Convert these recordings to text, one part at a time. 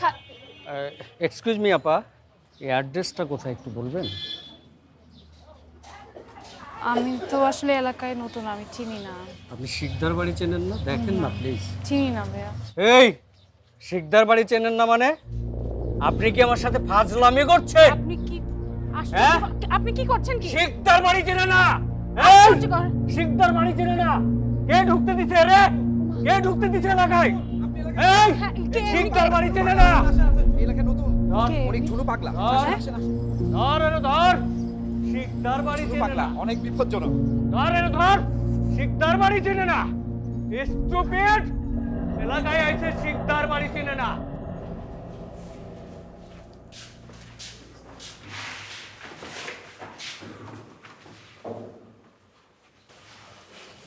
খা excuse me আপা এই অ্যাড্রেসটা কোথায় একটু বলবেন? আমি তো আসলে এলাকায় নতুন আমি চিনি না। আপনি শিকদার বাড়ি চেনেন না? দেখেন না প্লিজ চিনি না ভাইয়া। এই শিকদার বাড়ি চেনেন না মানে? আপনি কি আমার সাথে ফাজলামি করছেন? আপনি কি হ্যাঁ? আপনি কি করছেন কি? শিকদার বাড়ি চেনে না! এই! আশ্চর্যকর। শিকদার বাড়ি চেনে না! কে ঢুকতে দিছে রে? কে ঢুকতে দিছে এলাকায়? এই হ্যাঁ, বাড়ি চেনে না। এলাকা নতুন। অনেক ঝুলু পাগলা। ধর, আসে না ধর এনে ধর। শিকদার বাড়ি চেনে না। অনেক বিপজ্জনক। ধর এনে ধর। শিকদার বাড়ি চেনে না। স্টুপিড এলাকায় আইছে শিকদার বাড়ি চেনে না।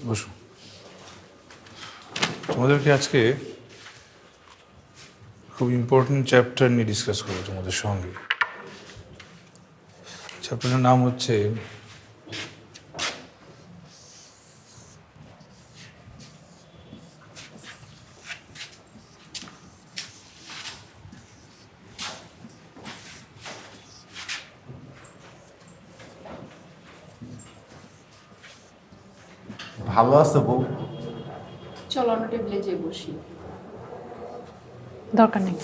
বসো। তোমাদেরকে আজকে খুব ইম্পর্টেন্ট চ্যাপ্টার নিয়ে ডিসকাস করব তোমাদের সঙ্গে। চ্যাপ্টারের নাম হচ্ছে ভালো আছে বউ? চলো অন্য টেবিলে যেয়ে বসি। দরকার নেই।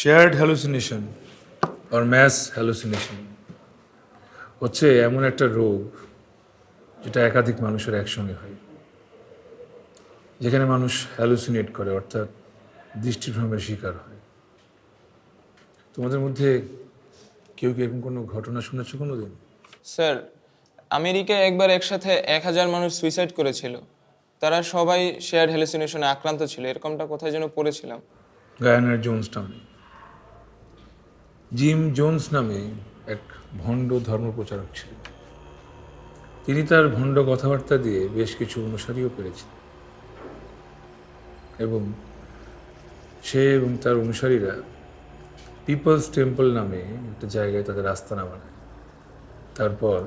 Shared hallucination or mass hallucination হচ্ছে এমন একটা রোগ যেটা একাধিক মানুষের একসঙ্গে হয়। যেখানে মানুষ হ্যালুসিনেট করে অর্থাৎ দৃষ্টিভ্রমের শিকার হয়। তোমাদের মধ্যে কেউ কি এরকম কোনো ঘটনা শুনেছো কোনো দিন স্যার আমেরিকায় একবার একসাথে এক হাজার মানুষ সুইসাইড করেছিল। তারা সবাই শেয়ার হ্যালুসিনেশনে আক্রান্ত ছিল। এরকমটা কোথায় যেন পড়েছিলাম। গায়ানার জোন্স নামে। জিম জোন্স নামে এক ভণ্ড ধর্মপ্রচারক ছিলেন। তিনি তার ভণ্ড কথাবার্তা দিয়ে বেশ কিছু অনুসারীও পেরেছিলেন এবং সে এবং তার অনুসারীরা পিপলস টেম্পল নামে একটা জায়গায় তাদের আস্তানা বানায়। তারপর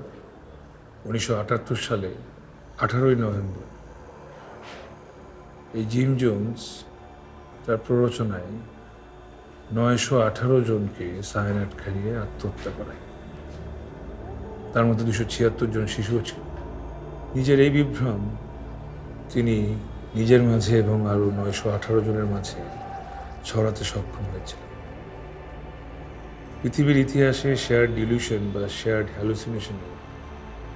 উনিশশো আটাত্তর সালে আঠারোই নভেম্বর এই জিম জোন্স তার প্ররোচনায় নয়শো আঠারো জনকে সায়ানাইড খাইয়ে আত্মহত্যা করায়। তার মধ্যে দুশো ছিয়াত্তর জন শিশুও ছিল। নিজের এই বিভ্রম তিনি নিজের মাঝে এবং আরও নয়শো আঠারো জনের মাঝে ছড়াতে সক্ষম হয়েছিল পৃথিবীর ইতিহাসে শেয়ার ডিলিউশন বা শেয়ার্ড হ্যালুসিনেশনের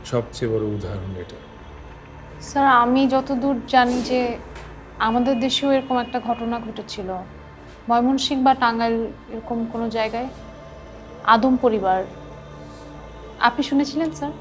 সবচেয়ে বড় উদাহরণ এটা। স্যার, আমি যতদূর জানি যে আমাদের দেশেও এরকম একটা ঘটনা ঘটেছিল। ময়মনসিংহ বা টাঙ্গাইল এরকম কোনো জায়গায় আদম পরিবার। আপনি শুনেছিলেন, স্যার?